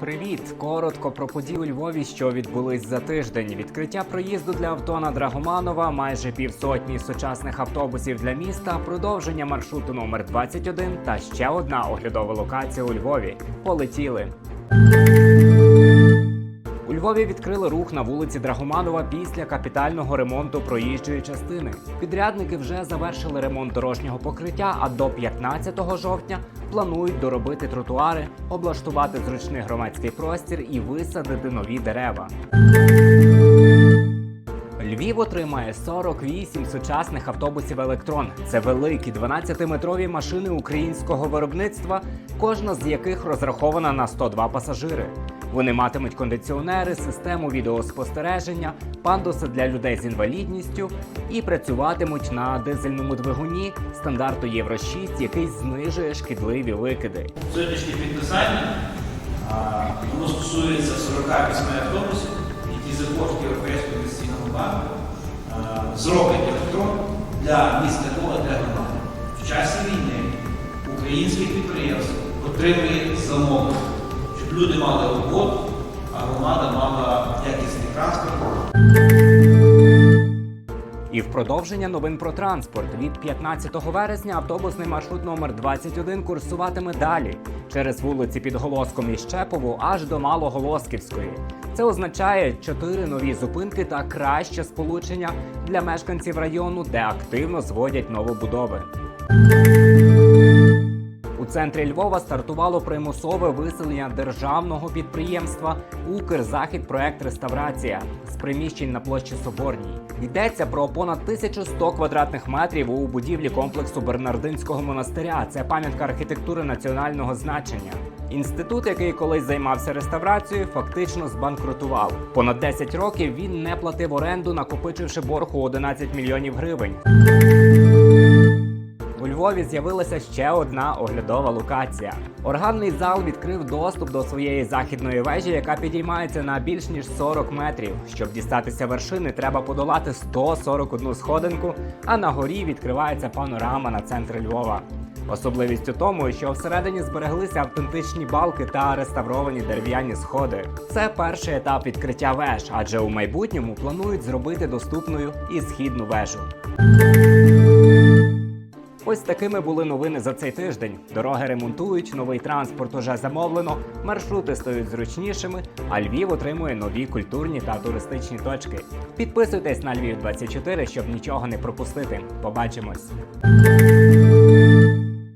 Привіт! Коротко про події у Львові, що відбулись за тиждень. Відкриття проїзду для авто на Драгоманова, майже півсотні сучасних автобусів для міста, продовження маршруту номер 21 та ще одна оглядова локація у Львові. Полетіли. Львові відкрили рух на вулиці Драгоманова після капітального ремонту проїжджої частини. Підрядники вже завершили ремонт дорожнього покриття, а до 15 жовтня планують доробити тротуари, облаштувати зручний громадський простір і висадити нові дерева. Львів отримає 48 сучасних автобусів електрон. Це великі 12-метрові машини українського виробництва, кожна з яких розрахована на 102 пасажири. Вони матимуть кондиціонери, систему відеоспостереження, пандуси для людей з інвалідністю і працюватимуть на дизельному двигуні стандарту Євро 6, який знижує шкідливі викиди. Сьогоднішнє підписання воно стосується 48 автобусів, які за кошти А, зроблять електрон для міста Львова, для громади. В часі війни українське підприємство отримує замовлення, щоб люди мали роботу, а громада мала якісний транспорт. І в продовження новин про транспорт від 15 вересня автобусний маршрут номер 21 курсуватиме далі через вулиці Підголоском і Щепову аж до Малоголосківської. Це означає чотири нові зупинки та краще сполучення для мешканців району, де активно зводять новобудови. У центрі Львова стартувало примусове виселення державного підприємства Укрзахід проект реставрація з приміщень на площі Соборній. Йдеться про понад 1100 квадратних метрів у будівлі комплексу Бернардинського монастиря. Це пам'ятка архітектури національного значення. Інститут, який колись займався реставрацією, фактично збанкрутував. Понад 10 років він не платив оренду, накопичивши борг у 11 мільйонів гривень. У Львові з'явилася ще одна оглядова локація. Органний зал відкрив доступ до своєї західної вежі, яка підіймається на більш ніж 40 метрів. Щоб дістатися вершини, треба подолати 141 сходинку, а на горі відкривається панорама на центр Львова. Особливість у тому, що всередині збереглися автентичні балки та реставровані дерев'яні сходи. Це перший етап відкриття веж, адже у майбутньому планують зробити доступною і східну вежу. Ось такими були новини за цей тиждень. Дороги ремонтують, новий транспорт уже замовлено, маршрути стають зручнішими, а Львів отримує нові культурні та туристичні точки. Підписуйтесь на Львів 24, щоб нічого не пропустити. Побачимось.